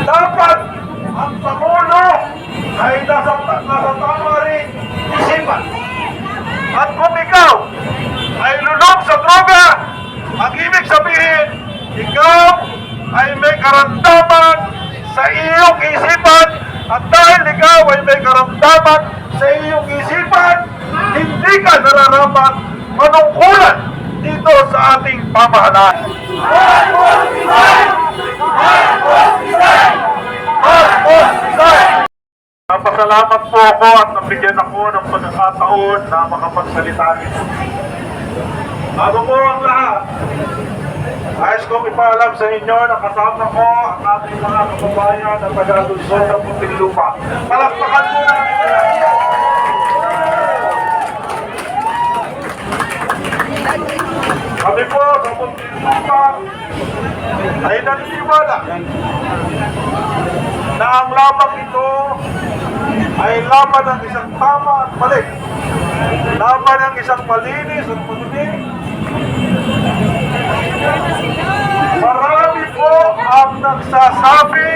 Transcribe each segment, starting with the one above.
Dapat ang Pangulo ay nasa, nasa tama rin isipan. At kung ikaw ay lulong sa droga, ang ibig sabihin, ikaw ay may karamdaman sa iyong isipan at dahil ikaw ay may karamdaman sa iyong isipan, hindi ka nararapat manungkulan dito sa ating pamahalaan. Napasalamat po ako at nabigyan ako ng pagkakataon na makapagsalita nito. Bago po ang lahat, Ayos kong ipaalam sa inyo na kasama ko ang ating mga kababayan na taga-Luzon ng Muntinlupa. Palakpakan po natin. Kami po sa Muntinlupa ay naniniwala na ang laban ito ay laban ng isang tama at mali. Laban ng isang malinis at matuloy Marami po ang nagsasabi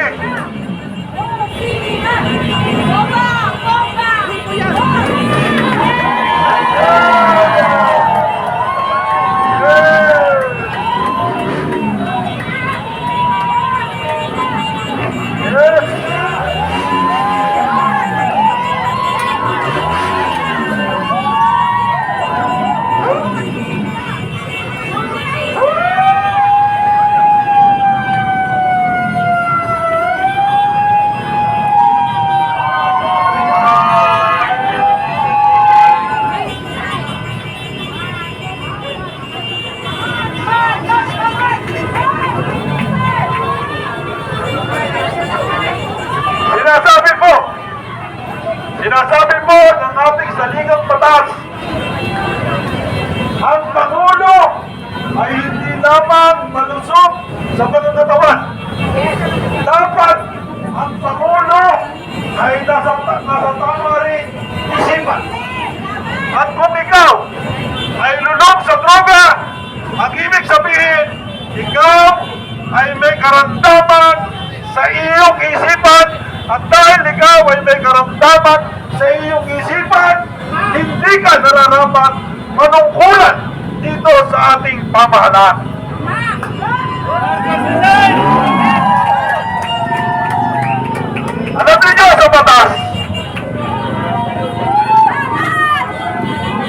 batas, ang Pangulo ay hindi lamang malusog sa pagkakatawan. Dapat ang Pangulo ay nasa, nasa tama rin isipan. At kung ikaw ay lulong sa droga, ang ibig sabihin, ikaw ay may karamdaman sa iyong isipan at dahil ikaw ay may karamdaman sa iyong isipan, hindi ka nararapat manungkulan dito sa ating pamahalaan. Alam niyo sa batas,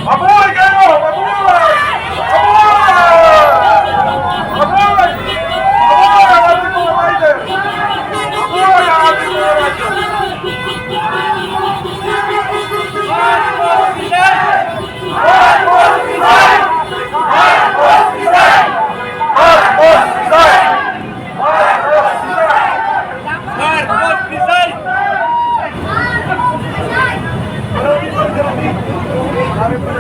Mabuhay kayo! Mabuhay! Mabuhay! Mabuhay! Mabuhay ang ating mga rider! Mabuhay ang ating mga rider! Marcos Pisay! Marcos Pisay!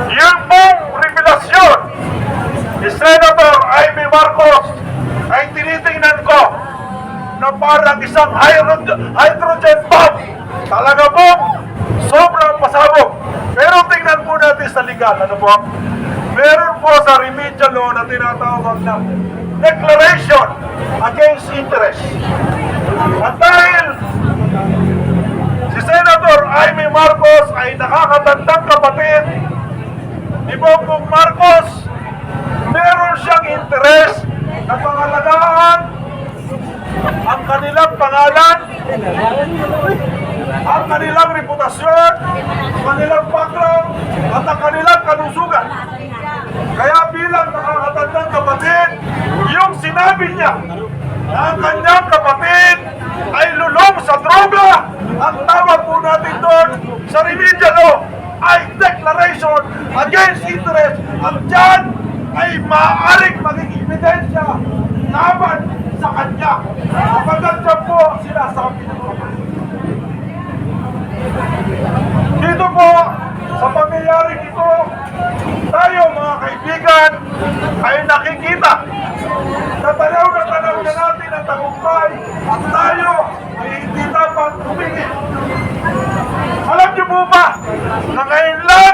Yung pong revelasyon ni Senator Amy Marcos ay tinitingnan ko na parang isang hydrogen, bomb. Talaga pong sobrang pasabog. Pero tingnan po natin sa legal. Ano po? Meron po sa remedial law na tinatawag na Declaration Against Interest. At dahil si Senator Amy Marcos ay nakakatandang kapatid ni Bongbong Marcos, siyang interes na pangalagaan ang kanilang pangalan, ang kanilang reputasyon, ang kanilang background, at ang kanilang kalusugan. Kaya bilang nakakatandang kapatid, yung sinabi niya na ang kanyang kapatid ay lulong sa droga, ang tawag po natin doon sa remedial law ay declaration against interest. Ang dyan ay maaaring maging ebidensya laban sa kanya. Kapagkat dyan po sinasabi nito. Dito po, sa pangyayaring ito, tayo mga kaibigan ay nakikita na tanaw na tanaw na natin ang tagumpay at tayo ay hindi dapat tumingin. Alam niyo po ba na ngayon lang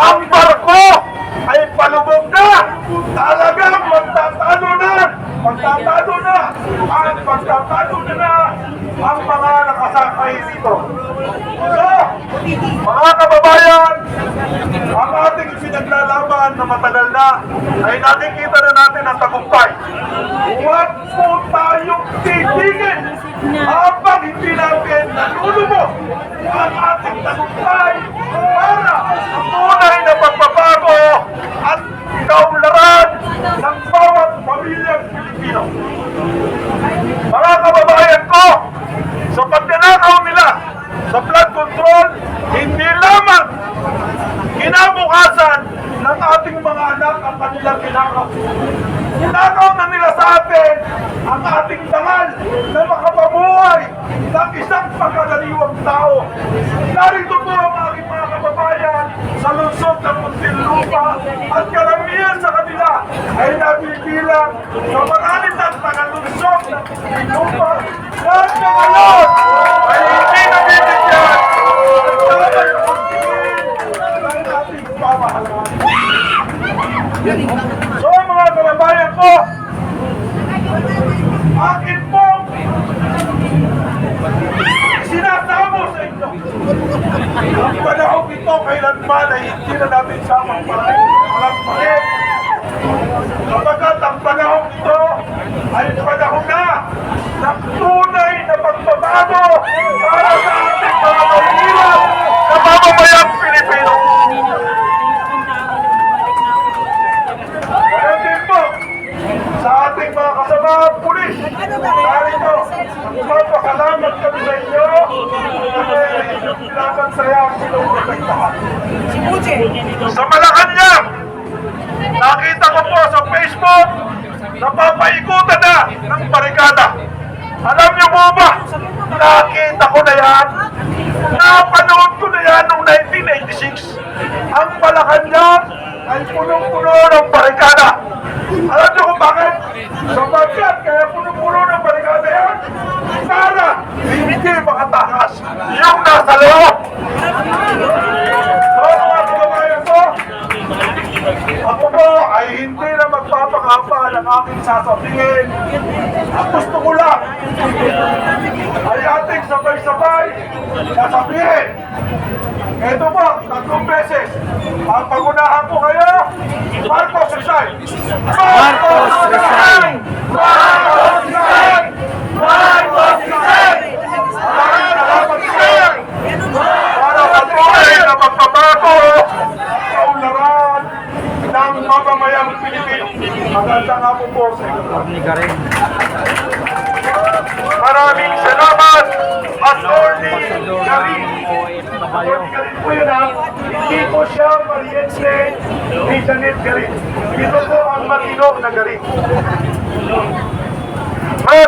ang barko ay palubog na. Talagang magtatalo na. Magtatalo na. At magtatalo na na ang mga nakasakay dito. So, mga kababayan, ang ating pinaglalaban na matagal na ay nakikita na natin ang tagumpay. Huwag po tayong titigil habang hindi natin nanulubog ang ating tagumpay para muna kinakaw. Kinakaw na nila sa atin ang ating dangal na makapabuhay ng isang pagkagaliwang tao. Narito po ang aking mga kababayan sa lungsod ng Muntinlupa at karamihan sa kanila ay nabibilang sa maralit at tagalungsod ng Muntinlupa na hanggang ngayon ay hindi nabibigyan ng dapat na pagtingin ng ating pamahalaan. So mga ko, akin pong sinasamo sa inyo. Ang panahon ito kailanman ay hindi na natin samang palagpahin. Kapagkat ang panahon ito ay panahon na ng tunay na pagbabago para sa ating mga mahirap na mamamayang Pilipino. Kaya din po, sa ating mga kasamahan pulis, narito, magpapakalamat kami sa inyo kasi pinapansaya ang silong protektahan. Sa Malacanang, nakita ko po sa Facebook, napapaikutan na ng barikada. Alam niyo po ba, nakita ko na yan, napanood ko na yan noong 1986. Ang Malacanang ay punong-puno ng barikada. Alam niyo kung bakit? Sapagkat kaya punong-puno ng barikada yan para hindi makatakas yung nasa loob. So mga kababayan ko, ako po ay hindi na magpapakapa ng aking sasabihin. Ang gusto ko lang ay ating sabay-sabay sasabihin. Ito po, tatlong beses. Ang pagunahan ko kayo, Marcos resign! Marcos resign! Marcos resign! Marcos resign! Maraming salamat sir! Para sa tunay na magbabago at kaunlaran ng mamamayang Pilipino. Magandang hapon po sa inyo. Maraming salamat, Attorney Garin. Attorney Garin po yun ha. Hindi po siya pariente ni Janet Garin. Ito po ang matino na Garin. Mga